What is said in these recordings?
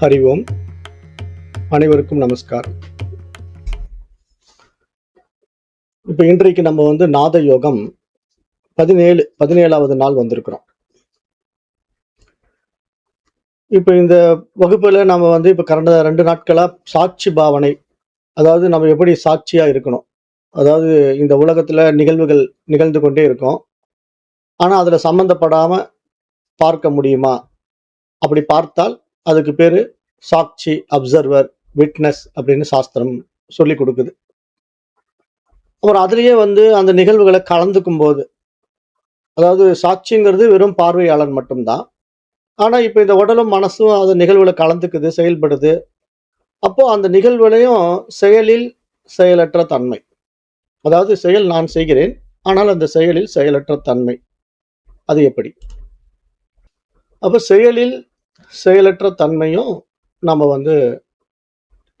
ஹரி ஓம். அனைவருக்கும் நமஸ்காரம் இப்போ இன்றைக்கு நம்ம வந்து நாத யோகம் பதினேழு பதினேழாவது நாள் வந்திருக்கிறோம். இப்போ இந்த வகுப்பில் நம்ம வந்து இப்போ கடந்த ரெண்டு நாட்களா சாட்சி பாவனை அதாவது நம்ம எப்படி சாட்சியா இருக்கணும்? அதாவது இந்த உலகத்துல நிகழ்வுகள் நிகழ்ந்து கொண்டே இருக்கும். ஆனா அதுல சம்மந்தப்படாமல் பார்க்க முடியுமா? அப்படி பார்த்தால் அதுக்கு பேர் சாட்சி அப்சர்வர் விட்னஸ் அப்படின்னு சாஸ்திரம் சொல்லி கொடுக்குது. அப்புறம் அதுலேயே வந்து அந்த நிகழ்வுகளை கலந்துக்கும் போது அதாவது சாட்சிங்கிறது வெறும் பார்வையாளர் மட்டும்தான். ஆனால் இப்போ இந்த உடலும் மனசும் அந்த நிகழ்வுகளை கலந்துக்குது செயல்படுது. அப்போது அந்த நிகழ்வுகளையும் செயலில் செயலற்ற தன்மை. அதாவது செயல் நான் செய்கிறேன் ஆனால் அந்த செயலில் செயலற்ற தன்மை. அது எப்படி? அப்போ செயலில் செயலற்ற தன்மையும் நம்ம வந்து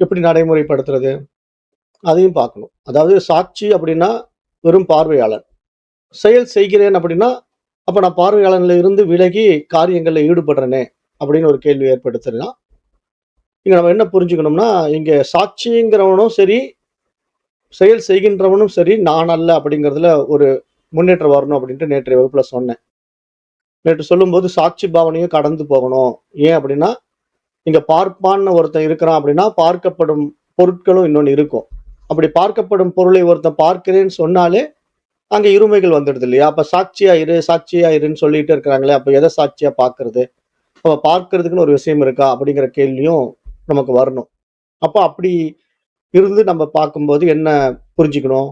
எப்படி நடைமுறைப்படுத்துறது? அதையும் பார்க்கணும். அதாவது சாட்சி அப்படின்னா வெறும் பார்வையாளர். செயல் செய்கிறேன் அப்படின்னா அப்போ நான் பார்வையாளர்ல இருந்து விலகி காரியங்களில் ஈடுபடுறேனே அப்படின்னு ஒரு கேள்வி ஏற்படுத்துறதுனா இங்கே நம்ம என்ன புரிஞ்சுக்கணும்னா இங்கே சாட்சிங்கிறவனும் சரி செயல் செய்கின்றவனும் சரி நான் அல்ல அப்படிங்கிறதுல ஒரு முன்னேற்றம் வரணும் அப்படின்ட்டு நேற்றைய வகுப்பில் சொன்னேன். நேற்று சொல்லும்போது சாட்சி பாவனையும் கடந்து போகணும். ஏன் அப்படின்னா இங்க பார்ப்பான்னு ஒருத்தன் இருக்கிறான் அப்படின்னா பார்க்கப்படும் பொருட்களும் இன்னொன்று இருக்கும். அப்படி பார்க்கப்படும் பொருளை ஒருத்தன் பார்க்கிறேன்னு சொன்னாலே அங்கே இருமைகள் வந்துடுது இல்லையா? அப்போ சாட்சியா இரு சாட்சியா இருன்னு சொல்லிட்டு இருக்கிறாங்களே அப்போ எதை சாட்சியா பார்க்கறது? அப்போ பார்க்கறதுக்குன்னு ஒரு விஷயம் இருக்கா அப்படிங்கிற கேள்வியும் நமக்கு வரணும். அப்போ அப்படி இருந்து நம்ம பார்க்கும்போது என்ன புரிஞ்சுக்கணும்?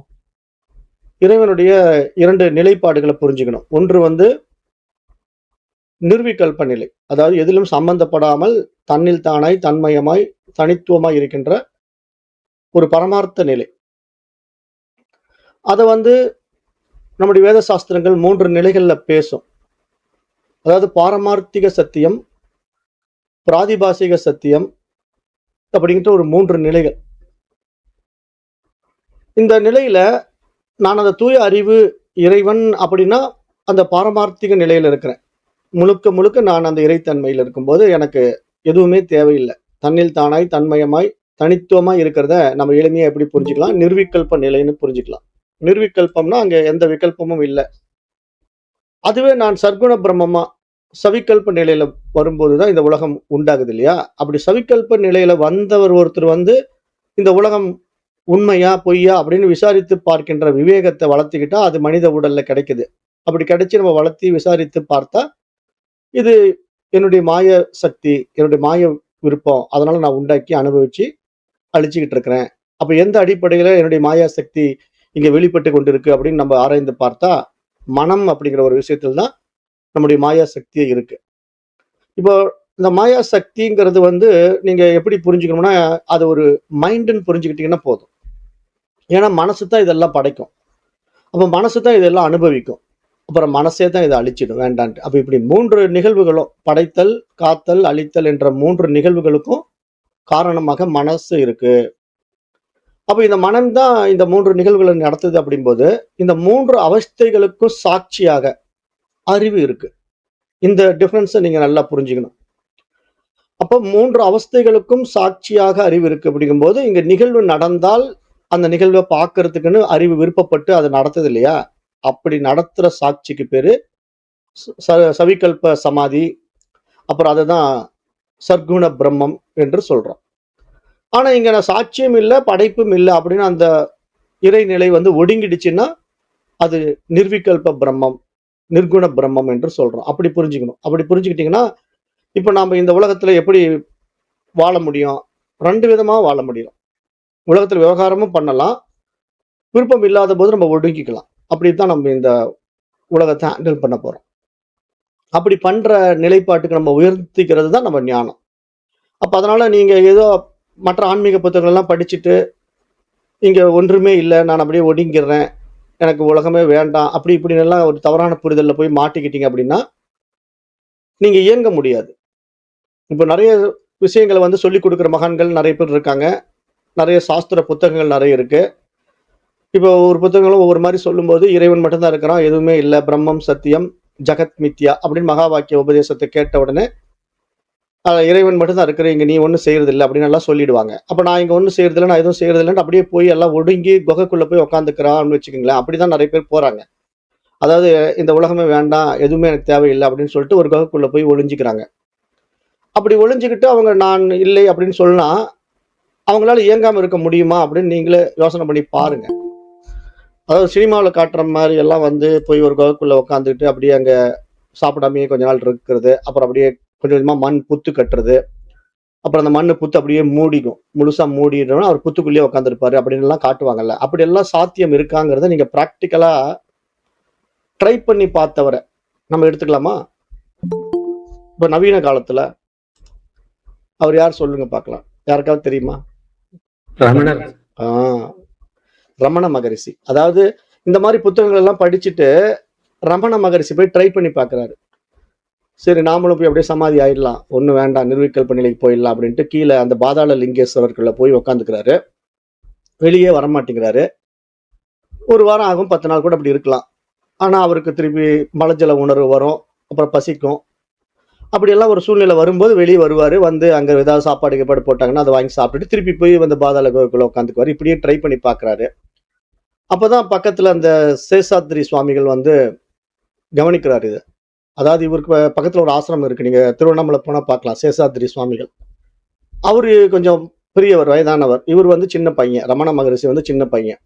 இறைவனுடைய இரண்டு நிலைப்பாடுகளை புரிஞ்சுக்கணும். ஒன்று வந்து நிர்விகல்ப நிலை அதாவது எதிலும் சம்பந்தப்படாமல் தன்னில் தானாய் தன்மயமாய் தனித்துவமாய் இருக்கின்ற ஒரு பரமார்த்த நிலை. அதை வந்து நம்முடைய வேத சாஸ்திரங்கள் மூன்று நிலைகளில் பேசும். அதாவது பாரமார்த்திக சத்தியம் பிராதிபாசிக சத்தியம் அப்படிங்கிற ஒரு மூன்று நிலைகள். இந்த நிலையில நான் அந்த தூய அறிவு இறைவன் அப்படின்னா அந்த பாரமார்த்திக நிலையில் இருக்கிறேன். முழுக்க முழுக்க நான் அந்த இறைத்தன்மையில் இருக்கும்போது எனக்கு எதுவுமே தேவையில்லை. தன்னில் தானாய் தன்மயமாய் தனித்துவமாக இருக்கிறத நம்ம எளிமையாக எப்படி புரிஞ்சுக்கலாம்? நிர்விகல்ப நிலைன்னு புரிஞ்சுக்கலாம். நிர்விகல்பம்னா அங்கே எந்த விகல்பமும் இல்லை. அதுவே நான் சர்க்குண பிரம்மமா சவிகல்ப நிலையில வரும்போதுதான் இந்த உலகம் உண்டாகுது இல்லையா? அப்படி சவிகல்ப நிலையில வந்தவர் ஒருத்தர் வந்து இந்த உலகம் உண்மையா பொய்யா அப்படின்னு விசாரித்து பார்க்கின்ற விவேகத்தை வளர்த்துக்கிட்டா அது மனித உடல்ல கிடைக்குது. அப்படி கிடைச்சி நம்ம வளர்த்தி விசாரித்து பார்த்தா இது என்னுடைய மாய சக்தி என்னுடைய மாய விருப்பம். அதனால நான் உண்டாக்கி அனுபவிச்சு அழிச்சுக்கிட்டு இருக்கிறேன். அப்ப எந்த அடிப்படையில என்னுடைய மாயா சக்தி இங்க வெளிப்பட்டு கொண்டிருக்கு அப்படின்னு நம்ம ஆராய்ந்து பார்த்தா மனம் அப்படிங்கிற ஒரு விஷயத்தில் தான் நம்முடைய மாயா சக்தியே இருக்கு. இப்போ இந்த மாயா சக்திங்கிறது வந்து நீங்க எப்படி புரிஞ்சுக்கணும்னா அது ஒரு மைண்டுன்னு புரிஞ்சுக்கிட்டீங்கன்னா போதும். ஏன்னா மனசு தான் இதெல்லாம் படைக்கும். அப்போ மனசு தான் இதெல்லாம் அனுபவிக்கும். அப்புறம் மனசே தான் இதை அழிச்சிடும். வேண்டான்ட்டு. அப்போ இப்படி மூன்று நிகழ்வுகளும் படைத்தல் காத்தல் அழித்தல் என்ற மூன்று நிகழ்வுகளுக்கும் காரணமாக மனசு இருக்கு. அப்போ இந்த மனம் தான் இந்த மூன்று நிகழ்வுகளை நடத்துது அப்படிங்கும்போது இந்த மூன்று அவஸ்தைகளுக்கும் சாட்சியாக அறிவு இருக்கு. இந்த டிஃப்ரென்ஸை நீங்க நல்லா புரிஞ்சுக்கணும். அப்போ மூன்று அவஸ்தைகளுக்கும் சாட்சியாக அறிவு இருக்கு அப்படிங்கும்போது இங்க நிகழ்வு நடந்தால் அந்த நிகழ்வை பார்க்கறதுக்குன்னு அறிவு விருப்பப்பட்டு அதை நடத்துது இல்லையா? அப்படி நடத்துகிற சாட்சிக்கு பேர் ச- சவிகல்ப சமாதி. அப்புறம் அதை தான் சர்க்குண பிரம்மம் என்று சொல்கிறோம் ஆனால் இங்கே நான் சாட்சியம் இல்லை படைப்பும் இல்லை அப்படின்னு அந்த இறைநிலை வந்து ஒடுங்கிடுச்சுன்னா அது நிர்விகல்ப பிரம்மம் நிர்குண பிரம்மம் என்று சொல்கிறோம் அப்படி புரிஞ்சுக்கணும். அப்படி புரிஞ்சுக்கிட்டிங்கன்னா இப்போ நாம் இந்த உலகத்தில் எப்படி வாழ முடியும்? ரெண்டு விதமாக வாழ முடியும். உலகத்தில் விவகாரமும் பண்ணலாம். விருப்பம் இல்லாத போது நம்ம ஒடுங்கிக்கலாம். அப்படி தான் நம்ம இந்த உலகத்தை ஹேண்டில் பண்ண போகிறோம் அப்படி பண்ணுற நிலைப்பாட்டுக்கு நம்ம உயர்த்திக்கிறது தான் நம்ம ஞானம். அப்போ அதனால் நீங்கள் ஏதோ மற்ற ஆன்மீக புத்தகங்கள்லாம் படிச்சுட்டு இங்கே ஒன்றுமே இல்லை நான் அப்படியே ஒடுங்கிடுறேன் எனக்கு உலகமே வேண்டாம் அப்படி இப்படின்னு எல்லாம் ஒரு தவறான புரிதலில் போய் மாட்டிக்கிட்டீங்க அப்படின்னா நீங்கள் இயங்க முடியாது. இப்போ நிறைய விஷயங்களை வந்து சொல்லிக் கொடுக்குற மகான்கள் நிறைய பேர் இருக்காங்க. நிறைய சாஸ்திர புத்தகங்கள் நிறைய இருக்குது இப்போ ஒவ்வொரு புத்தகங்களும் ஒவ்வொரு மாதிரி சொல்லும்போது இறைவன் மட்டும்தான் இருக்கிறான் எதுவுமே இல்லை. பிரம்மம் சத்தியம் ஜகத் மித்யா அப்படின்னு மகா வாக்கிய உபதேசத்தை கேட்ட உடனே இறைவன் மட்டும்தான் இருக்கிற இங்கே நீ ஒன்றும் செய்யறது இல்லை அப்படின்னு எல்லாம் சொல்லிடுவாங்க. அப்போ நான் இங்கே ஒன்றும் செய்யறது நான் எதுவும் செய்யறது இல்லைன்னு அப்படியே போய் எல்லாம் ஒடுங்கி குகைக்குள்ளே போய் உட்காந்துக்கிறான்னு வச்சுக்கோங்களேன் அப்படிதான் நிறைய பேர் போகிறாங்க அதாவது இந்த உலகமே வேண்டாம் எதுவுமே எனக்கு தேவையில்லை அப்படின்னு சொல்லிட்டு ஒரு குகைக்குள்ளே போய் ஒளிஞ்சிக்கிறாங்க. அப்படி ஒளிஞ்சுக்கிட்டு அவங்க நான் இல்லை அப்படின்னு சொன்னால் அவங்களால இயங்காமல் இருக்க முடியுமா அப்படின்னு நீங்களே யோசனை பண்ணி பாருங்கள் அதாவது சினிமாவில் காட்டுற மாதிரி எல்லாம் வந்து போய் ஒரு குகைக்குள்ள உட்காந்துக்கிட்டு அப்படியே அங்க சாப்பிடாமையே கொஞ்ச நாள் இருக்கிறது. அப்புறம் அப்படியே கொஞ்சம் கொஞ்சமா மண் புத்து கட்டுறது. அப்புறம் அந்த மண்ணு புத்து அப்படியே மூடிக்கும். முழுசா மூடிடுறோம் அவர் புத்துக்குள்ளேயே உட்காந்துருப்பாரு அப்படின்னு எல்லாம் காட்டுவாங்கல்ல. அப்படி எல்லாம் சாத்தியம் இருக்காங்கிறத நீங்க ப்ராக்டிக்கலா ட்ரை பண்ணி பார்த்தவரை நம்ம எடுத்துக்கலாமா? இப்போ நவீன காலத்துல அவர் யார் சொல்லுங்க பார்க்கலாம். யாருக்காவது தெரியுமா? ரமணர். ஆ. ரமண மகரிஷி. அதாவது இந்த மாதிரி புத்தகங்கள் எல்லாம் படிச்சுட்டு ரமண மகரிஷி போய் ட்ரை பண்ணி பார்க்குறாரு சரி நாமளும் போய் அப்படியே சமாதி ஆயிடலாம். ஒன்றும் வேண்டாம் நிர்விகல்ப நிலைக்கு போயிடலாம் அப்படின்ட்டு கீழே அந்த பாதாள லிங்கேஸ்வரர்க்குள்ள போய் உக்காந்துக்கிறாரு. வெளியே வரமாட்டேங்கிறாரு. ஒரு வாரம் ஆகும் பத்து நாள் கூட அப்படி இருக்கலாம். ஆனால் அவருக்கு திருப்பி மலஜல உணர்வு வரும் அப்புறம் பசிக்கும். அப்படியெல்லாம் ஒரு சூழ்நிலை வரும்போது வெளியே வருவார் வந்து அங்கே ஏதாவது சாப்பாடு கீப்பாடு போட்டாங்கன்னா அதை வாங்கி சாப்பிட்டுட்டு திருப்பி போய் வந்து பாதாள கோவிலுக்குள்ள உட்காந்துக்குவார் இப்படியே ட்ரை பண்ணி பார்க்குறாரு அப்போதான் பக்கத்துல அந்த சேஷாத்ரி சுவாமிகள் வந்து கவனிக்கிறார் இது. அதாவது இவருக்கு பக்கத்தில் பக்கத்துல ஒரு ஆசிரமம் இருக்கு. நீங்க திருவண்ணாமலை போனா பார்க்கலாம் சேஷாத்ரி சுவாமிகள். அவரு கொஞ்சம் பெரியவர் வயதானவர். இவர் வந்து சின்ன பையன் ரமண மகரிஷி வந்து சின்ன பையன்.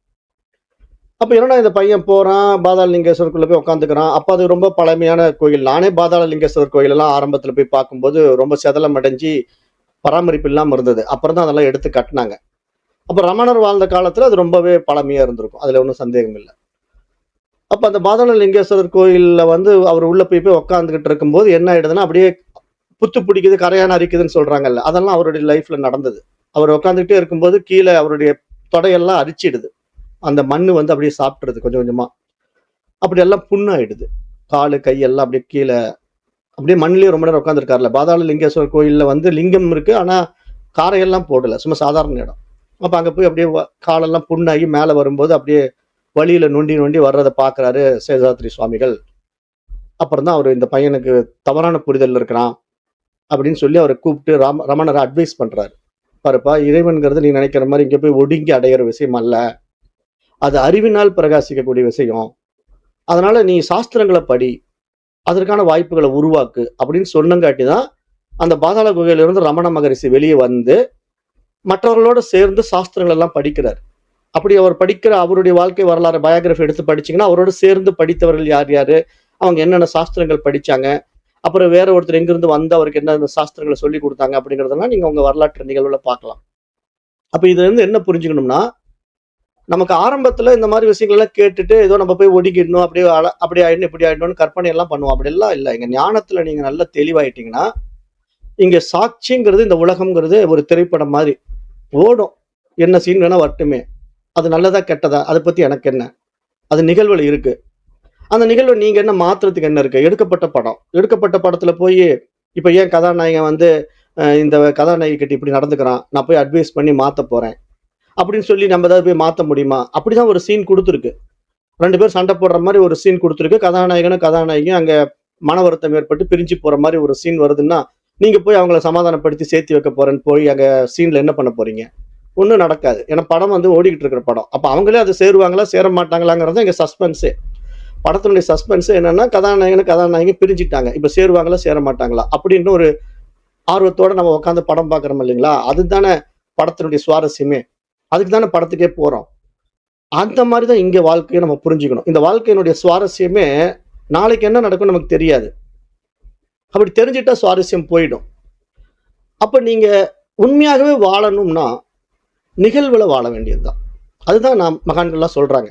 அப்போ என்னடா இந்த பையன் போகிறான் பாதாளலிங்கேஸ்வருக்குள்ளே போய் உட்காந்துக்கிறான் அப்போ அது ரொம்ப பழமையான கோயில். நானே பாதாள லிங்கேஸ்வரர் ஆரம்பத்தில் போய் பார்க்கும்போது ரொம்ப செதலம் அடைஞ்சு பராமரிப்பு இல்லாமல் இருந்தது. அப்புறம் தான் அதெல்லாம் எடுத்து கட்டினாங்க. அப்போ ரமணர் வாழ்ந்த காலத்தில் அது ரொம்பவே பழமையாக இருந்திருக்கும். அதில் ஒன்றும் சந்தேகம் இல்லை அப்போ அந்த பாதாள லிங்கேஸ்வரர் கோயிலில் வந்து அவர் உள்ளே போய் போய் உட்காந்துக்கிட்டு இருக்கும்போது என்ன ஆயிடுதுன்னா அப்படியே புத்து பிடிக்குது கரையான அரிக்குதுன்னு சொல்கிறாங்கல்ல அதெல்லாம் அவருடைய லைஃப்பில் நடந்தது. அவர் உட்காந்துக்கிட்டே இருக்கும்போது கீழே அவருடைய தொடையெல்லாம் அரிச்சிடுது. அந்த மண் வந்து அப்படியே சாப்பிட்ருது கொஞ்சம் கொஞ்சமாக அப்படி எல்லாம் புண்ணாயிடுது. காலு கையெல்லாம் அப்படியே கீழே அப்படியே மண்ணிலேயே ரொம்ப நேரம் உட்காந்துருக்காருல பாதாள லிங்கேஸ்வரர் கோயிலில் வந்து லிங்கம் இருக்குது ஆனால் காரையெல்லாம் போடலை சும்மா சாதாரண இடம். அப்போ அங்கே போய் அப்படியே காலெல்லாம் புண்ணாகி மேலே வரும்போது அப்படியே வழியில் நொண்டி நொண்டி வர்றதை பார்க்குறாரு சேதாத்ரி சுவாமிகள். அப்புறம் தான் அவர் இந்த பையனுக்கு தவறான புரிதல் இருக்கிறான் அப்படின்னு சொல்லி அவரை கூப்பிட்டு ராம ரமணரை அட்வைஸ் பண்ணுறாரு பாருப்பா இறைவன்கிறது நீ நினைக்கிற மாதிரி இங்கே போய் ஒடுங்கி அடையிற விஷயம் அல்ல. அது அறிவினால் பிரகாசிக்கக்கூடிய விஷயம். அதனால் நீ சாஸ்திரங்களை படி அதற்கான வாய்ப்புகளை உருவாக்கு அப்படின்னு சொன்னங்காட்டி தான் அந்த பாதாள குகையிலிருந்து ரமண மகரிஷி வெளியே வந்து மற்றவர்களோட சேர்ந்து சாஸ்திரங்கள் எல்லாம் படிக்கிறார். அப்படி அவர் படிக்கிற அவருடைய வாழ்க்கை வரலாறு பயோகிராஃபி எடுத்து படிச்சீங்கன்னா அவரோட சேர்ந்து படித்தவர்கள் யார் யார்? அவங்க என்னென்ன சாஸ்திரங்கள் படித்தாங்க அப்புறம் வேற ஒருத்தர் எங்கிருந்து வந்து அவருக்கு என்ன சாஸ்திரங்களை சொல்லி கொடுத்தாங்க அப்படிங்கிறதெல்லாம் நீங்கள் உங்கள் வரலாற்று நிகழ்வில் பார்க்கலாம். அப்போ இதுல இருந்து என்ன புரிஞ்சுக்கணும்னா நமக்கு ஆரம்பத்தில் இந்த மாதிரி விஷயங்கள்லாம் கேட்டுட்டு ஏதோ நம்ம போய் ஒடுக்கிடணும் அப்படியே அப்படி ஆயிடணும் இப்படி ஆயிடணும்னு கற்பனை எல்லாம் பண்ணுவோம். அப்படிலாம் இல்லை. எங்கள் ஞானத்தில் நீங்கள் நல்லா தெளிவாயிட்டீங்கன்னா இங்கே சாட்சிங்கிறது இந்த உலகம்ங்கிறது ஒரு திரைப்படம் மாதிரி. ஓடும். என்ன சீன் வேணால் வரட்டுமே. அது நல்லதா கெட்டதா? அதை பற்றி எனக்கு என்ன? அது நிகழ்வில் இருக்கு. அந்த நிகழ்வு நீங்கள் என்ன மாத்துறதுக்கு என்ன இருக்கு? எடுக்கப்பட்ட படம். எடுக்கப்பட்ட படத்தில் போய் இப்போ ஏன் கதாநாயகன் வந்து இந்த கதாநாயகி கிட்ட இப்படி நடந்துக்கிறான்? நான் போய் அட்வைஸ் பண்ணி மாற்ற போகிறேன் அப்படின்னு சொல்லி நம்ம ஏதாவது போய் மாற்ற முடியுமா? அப்படி தான் ஒரு சீன் கொடுத்துருக்கு. ரெண்டு பேரும் சண்டை போடுற மாதிரி ஒரு சீன் கொடுத்துருக்கு. கதாநாயகனும் கதாநாயகியும் அங்கே மன வருத்தம் ஏற்பட்டு பிரிஞ்சு போகிற மாதிரி ஒரு சீன் வருதுன்னா நீங்கள் போய் அவங்கள சமாதானப்படுத்தி சேர்த்து வைக்க போகிறேன்னு போய் அங்கே சீனில் என்ன பண்ண போறீங்க? ஒன்றும் நடக்காது. ஏன்னா படம் வந்து ஓடிக்கிட்டு இருக்கிற படம். அப்போ அவங்களே அதை சேருவாங்களா சேர மாட்டாங்களாங்கிறது எங்கள் சஸ்பென்ஸே படத்தினுடைய சஸ்பென்ஸ் என்னன்னா கதாநாயகன் கதாநாயகி பிரிஞ்சுட்டாங்க. இப்போ சேருவாங்களா சேர மாட்டாங்களா? அப்படின்னு ஒரு ஆர்வத்தோட நம்ம உட்காந்து படம் பார்க்குறோம் இல்லைங்களா? அதுதானே படத்தினுடைய சுவாரஸ்யமே. அதுக்கு தானே படத்துக்கே போகிறோம் அந்த மாதிரி தான் இங்கே வாழ்க்கையை நம்ம புரிஞ்சுக்கணும். இந்த வாழ்க்கையினுடைய சுவாரஸ்யமே நாளைக்கு என்ன நடக்கும் நமக்கு தெரியாது. அப்படி தெரிஞ்சிட்டா சுவாரஸ்யம் போயிடும். அப்போ நீங்கள் உண்மையாகவே வாழணும்னா நிகழ்வில் வாழ வேண்டியதுதான். அதுதான் நான் மகான்கள்லாம் சொல்கிறாங்க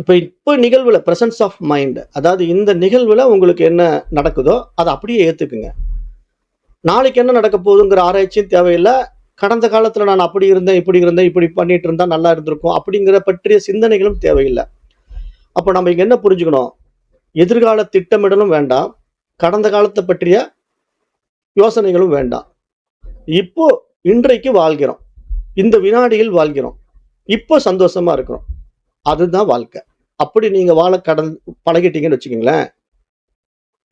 இப்போ இப்போ நிகழ்வில் ப்ரெசன்ஸ் ஆஃப் மைண்ட் அதாவது இந்த நிகழ்வில் உங்களுக்கு என்ன நடக்குதோ அதை அப்படியே ஏற்றுக்குங்க நாளைக்கு என்ன நடக்க போகுதுங்கிற ஆராய்ச்சியும் தேவையில்லை. கடந்த காலத்தில் நான் அப்படி இருந்தேன் இப்படி இருந்தேன் இப்படி பண்ணிட்டு இருந்தால் நல்லா இருந்திருக்கும் அப்படிங்கிற பற்றிய சிந்தனைகளும் தேவையில்லை. அப்போ நம்ம இங்கே என்ன புரிஞ்சுக்கணும்? எதிர்கால திட்டமிடலும் வேண்டாம். கடந்த காலத்தை பற்றிய யோசனைகளும் வேண்டாம். இப்போ இன்றைக்கு வாழ்கிறோம். இந்த வினாடியில் வாழ்கிறோம். இப்போ சந்தோஷமா இருக்கிறோம். அதுதான் வாழ்க்கை. அப்படி நீங்க வாழ கடன் பழகிட்டீங்கன்னு வச்சுக்கோங்களேன்.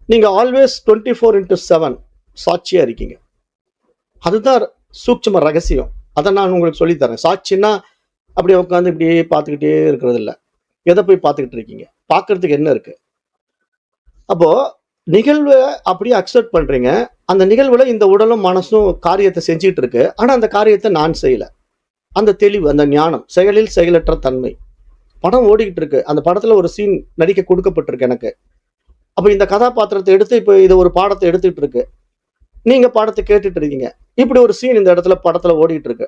நீங்க always twenty four into seven சாட்சியா இருக்கீங்க. அதுதான் சூட்சம ரகசியம். அதை நான் உங்களுக்கு சொல்லித்தரேன். சாட்சின்னா அப்படியே உட்காந்து இப்படியே பார்த்துக்கிட்டே இருக்கிறது இல்லை. எதை போய் பார்த்துக்கிட்டு இருக்கீங்க? பார்க்கறதுக்கு என்ன இருக்கு? அப்போ நிகழ்வை அப்படியே அக்செப்ட் பண்ணுறீங்க அந்த நிகழ்வில் இந்த உடலும் மனசும் காரியத்தை செஞ்சுக்கிட்டு இருக்கு. ஆனால் அந்த காரியத்தை நான் செய்யலை. அந்த தெளிவு அந்த ஞானம் செயலில் செயலற்ற தன்மை. படம் ஓடிக்கிட்டு இருக்கு. அந்த படத்தில் ஒரு சீன் நடிக்க கொடுக்கப்பட்டிருக்கு எனக்கு. அப்போ இந்த கதாபாத்திரத்தை எடுத்து இப்போ இதை ஒரு பாடத்தை எடுத்துக்கிட்டு இருக்கு. நீங்கள் பாடத்தை கேட்டுட்டு இருக்கீங்க. இப்படி ஒரு சீன் இந்த இடத்துல படத்தில் ஓடிக்கிட்டு இருக்கு.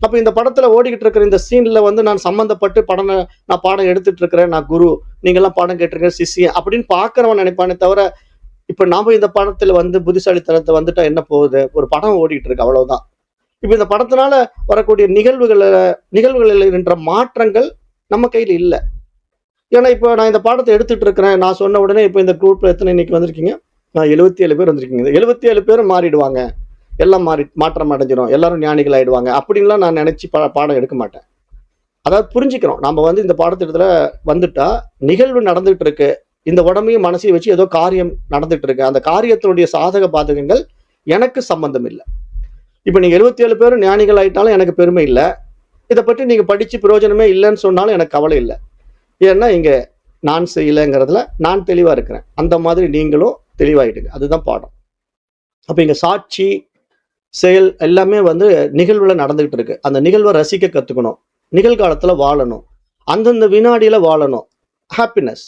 அப்போ இந்த படத்தில் ஓடிக்கிட்டு இருக்கிற இந்த சீனில் வந்து நான் சம்மந்தப்பட்டு படம் நான் பாடம் எடுத்துட்டு இருக்கிறேன். நான் குரு நீங்கள்லாம் பாடம் கேட்டிருக்கேன் சிஷியன் அப்படின்னு பார்க்குறவன் நினைப்பானே தவிர இப்போ நாம இந்த படத்துல வந்து புத்திசாலித்தனத்தை வந்துட்டா என்ன போகுது? ஒரு படம் ஓடிட்டு இருக்கு அவ்வளவுதான். இப்போ இந்த படத்தினால வரக்கூடிய நிகழ்வுகளை நிகழ்வுகளில் இருக்கின்ற மாற்றங்கள் நம்ம கையில் இல்லை. ஏன்னா இப்போ நான் இந்த பாடத்தை எடுத்துட்டு இருக்கிறேன். நான் சொன்ன உடனே இப்போ இந்த குரூப்ல எத்தனை இன்னைக்கு வந்திருக்கீங்க? நான் எழுபத்தி ஏழு பேர் வந்திருக்கீங்க. எழுபத்தி ஏழு பேரும் மாறிடுவாங்க. எல்லாம் மாறி மாற்றம் அடைஞ்சிரும். எல்லாரும் ஞானிகள் ஆயிடுவாங்க. அப்படின்லாம் நான் நினைச்சு பா பாடம் எடுக்க மாட்டேன். அதாவது புரிஞ்சுக்கிறோம் நம்ம வந்து இந்த பாடத்திட்டத்தில் வந்துட்டா நிகழ்வு நடந்துகிட்டு இருக்கு. இந்த உடம்பையும் மனசையும் வச்சு ஏதோ காரியம் நடந்துட்டு இருக்கு அந்த காரியத்தினுடைய சாதக பாதகங்கள் எனக்கு சம்பந்தம் இல்லை இப்போ நீங்கள் எழுபத்தி ஏழு பேரும் ஞானிகள் ஆயிட்டாலும் எனக்கு பெருமை இல்லை. இதை பற்றி நீங்கள் படித்து பிரயோஜனமே இல்லைன்னு சொன்னாலும் எனக்கு கவலை இல்லை. ஏன்னா இங்கே நான் செய்யலைங்கிறதுல நான் தெளிவாக இருக்கிறேன். அந்த மாதிரி நீங்களும் தெளிவாயிடுங்க. அதுதான் பாடம். அப்போ இங்கே சாட்சி செயல் எல்லாமே வந்து நிகழ்வில் நடந்துகிட்டு இருக்கு அந்த நிகழ்வை ரசிக்க கற்றுக்கணும் நிகழ்காலத்தில் வாழணும். அந்தந்த வினாடியில் வாழணும். ஹாப்பினஸ்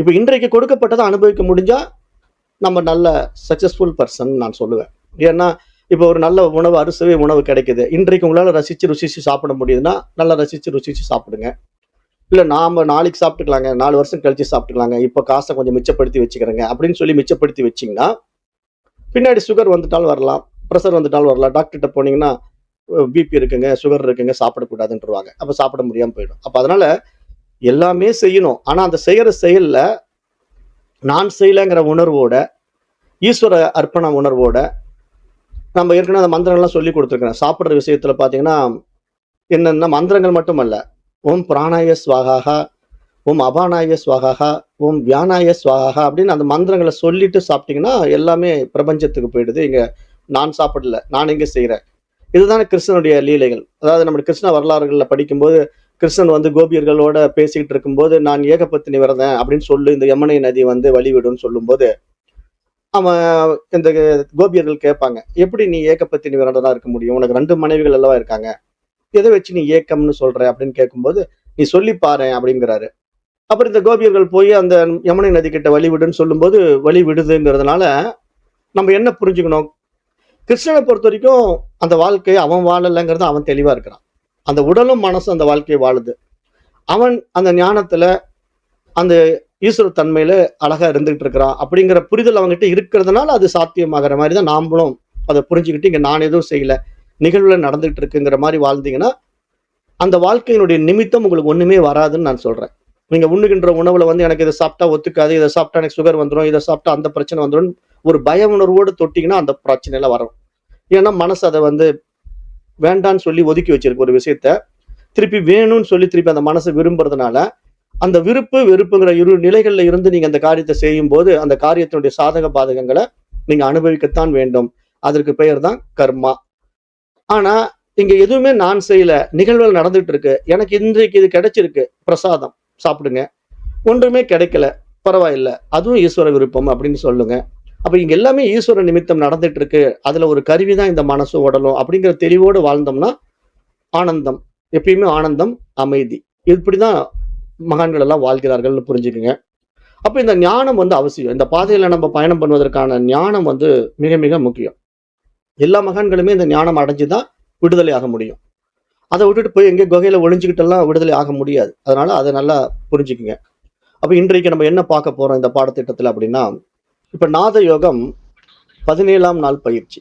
இப்போ இன்றைக்கு கொடுக்கப்பட்டதை அனுபவிக்க முடிஞ்சால் நம்ம நல்ல சக்ஸஸ்ஃபுல் பர்சன் நான் சொல்லுவேன். ஏன்னா இப்போ ஒரு நல்ல உணவு அறுசுவை உணவு கிடைக்குது. இன்றைக்கு உங்களால் ரசித்து ருசித்து சாப்பிட முடியுதுன்னா நல்லா ரசித்து ருசித்து சாப்பிடுங்க. இல்லை நாம் நாளைக்கு சாப்பிட்டுக்கலாங்க. நாலு வருஷம் கழித்து சாப்பிட்டுக்கலாங்க. இப்போ காசை கொஞ்சம் மிச்சப்படுத்தி வச்சுக்கிறேங்க. அப்படின்னு சொல்லி மிச்சப்படுத்தி வச்சிங்கன்னா பின்னாடி சுகர் வந்துட்டாலும் வரலாம். ப்ரெஷர் வந்துட்டாலும் வரலாம். டாக்டர்கிட்ட போனீங்கன்னா பிபி இருக்குங்க சுகர் இருக்குங்க சாப்பிடக்கூடாதுன்றவாங்க. அப்போ சாப்பிட முடியாமல் போயிடும். அப்போ அதனால் எல்லாமே செய்யணும். ஆனால் அந்த செய்கிற செயலில் நான் செய்யலைங்கிற உணர்வோட ஈஸ்வர அர்ப்பண உணர்வோட நம்ம ஏற்கனவே அந்த மந்திரங்கள்லாம் சொல்லி கொடுத்துருக்கேன் சாப்பிட்ற விஷயத்தில் பார்த்தீங்கன்னா என்னென்ன மந்திரங்கள் மட்டுமல்ல. ஓம் பிராணாய ஸ்வாகாகா ஓம் அபானாய ஸ்வாகாகா ஓம் வியானாய ஸ்வாகாகா அப்படின்னு அந்த மந்திரங்களை சொல்லிட்டு சாப்பிட்டீங்கன்னா எல்லாமே பிரபஞ்சத்துக்கு போயிடுது. இங்கே நான் சாப்பிடல நான் இங்கே செய்கிறேன் இதுதானே கிருஷ்ணனுடைய லீலைகள். அதாவது நம்ம கிருஷ்ண வரலாறுகளில் படிக்கும்போது கிருஷ்ணன் வந்து கோபியர்களோட பேசிக்கிட்டு இருக்கும்போது நான் ஏகபத்தினி வரதேன் அப்படின்னு சொல்லு இந்த யமுனை நதி வந்து வழிவிடுன்னு சொல்லும்போது அவன் இந்த கோபியர்கள் கேட்பாங்க எப்படி நீ ஏகபத்தினி விரதனா இருக்க முடியும்? உனக்கு ரெண்டு மனைவிகள் எல்லாம் இருக்காங்க? எதை வச்சு நீ ஏக்கம்னு சொல்ற? அப்படின்னு கேட்கும்போது நீ சொல்லி பாரு அப்படிங்கிறாரு. அப்புறம் இந்த கோபியர்கள் போய் அந்த யமுனை நதி கிட்ட வழி விடுன்னு சொல்லும்போது வழி விடுதுங்கிறதுனால நம்ம என்ன புரிஞ்சுக்கணும்? கிருஷ்ணனை பொறுத்த வரைக்கும் அந்த வாழ்க்கை அவன் வாழலைங்கிறது அவன் தெளிவா இருக்கிறான். அந்த உடலும் மனசும் அந்த வாழ்க்கையை வாழுது. அவன் அந்த ஞானத்துல அந்த ஈஸ்வர தன்மையில அழகா இருந்துகிட்டு இருக்கிறான். அப்படிங்கிற புரிதல் அவங்ககிட்ட இருக்கிறதுனால அது சாத்தியமாகிற மாதிரி தான் நாமளும் அதை புரிஞ்சுக்கிட்டு இங்க நான் எதுவும் செய்யல நிகழ்வுல நடந்துகிட்டு இருக்குங்கிற மாதிரி வாழ்ந்தீங்கன்னா அந்த வாழ்க்கையினுடைய நிமித்தம் உங்களுக்கு ஒண்ணுமே வராதுன்னு நான் சொல்றேன். நீங்க உண்ணுகின்ற உணவுல வந்து எனக்கு இதை சாப்பிட்டா ஒத்துக்காது இதை சாப்பிட்டா எனக்கு சுகர் வந்துடும் இதை சாப்பிட்டா அந்த பிரச்சனை வந்துடும் ஒரு பய உணர்வோடு தொட்டிங்கன்னா அந்த பிரச்சனையில வரும். ஏன்னா மனசு அதை வந்து வேண்டான்னு சொல்லி ஒதுக்கி வச்சிருக்கு ஒரு விஷயத்த திருப்பி வேணும்னு சொல்லி திருப்பி அந்த மனசை விரும்புறதுனால அந்த விருப்பு வெறுப்புங்கிற இரு நிலைகள்ல இருந்து நீங்க அந்த காரியத்தை செய்யும் போது அந்த காரியத்தினுடைய சாதக பாதகங்களை நீங்க அனுபவிக்கத்தான் வேண்டும். அதற்கு பெயர் தான் கர்மா. ஆனா இங்க எதுவுமே நான் செய்யல நிகழ்வுகள் நடந்துட்டு இருக்கு எனக்கு இன்றைக்கு இது கிடைச்சிருக்கு பிரசாதம் சாப்பிடுங்க. ஒன்றுமே கிடைக்கல பரவாயில்ல அதுவும் ஈஸ்வர விருப்பம் அப்படின்னு சொல்லுங்க. அப்போ இங்கே எல்லாமே ஈஸ்வர நிமித்தம் நடந்துட்டு இருக்கு அதில் ஒரு கருவி தான் இந்த மனசு உடலும் அப்படிங்கிற தெளிவோடு வாழ்ந்தோம்னா ஆனந்தம். எப்பயுமே ஆனந்தம் அமைதி. இப்படிதான் மகான்கள் எல்லாம் வாழ்கிறார்கள்னு புரிஞ்சுக்குங்க. அப்போ இந்த ஞானம் வந்து அவசியம். இந்த பாதையில் நம்ம பயணம் பண்ணுவதற்கான ஞானம் வந்து மிக மிக முக்கியம். எல்லா மகான்களுமே இந்த ஞானம் அடைஞ்சு தான் விடுதலை ஆக முடியும். அதை விட்டுட்டு போய் எங்கே குகையில் ஒழிஞ்சுக்கிட்டெல்லாம் விடுதலை ஆக முடியாது. அதனால அதை நல்லா புரிஞ்சுக்குங்க. அப்போ இன்றைக்கு நம்ம என்ன பார்க்க போகிறோம் இந்த பாடத்திட்டத்தில் அப்படின்னா இப்போ நாத யோகம் பதினேழாம் நாள் பயிற்சி.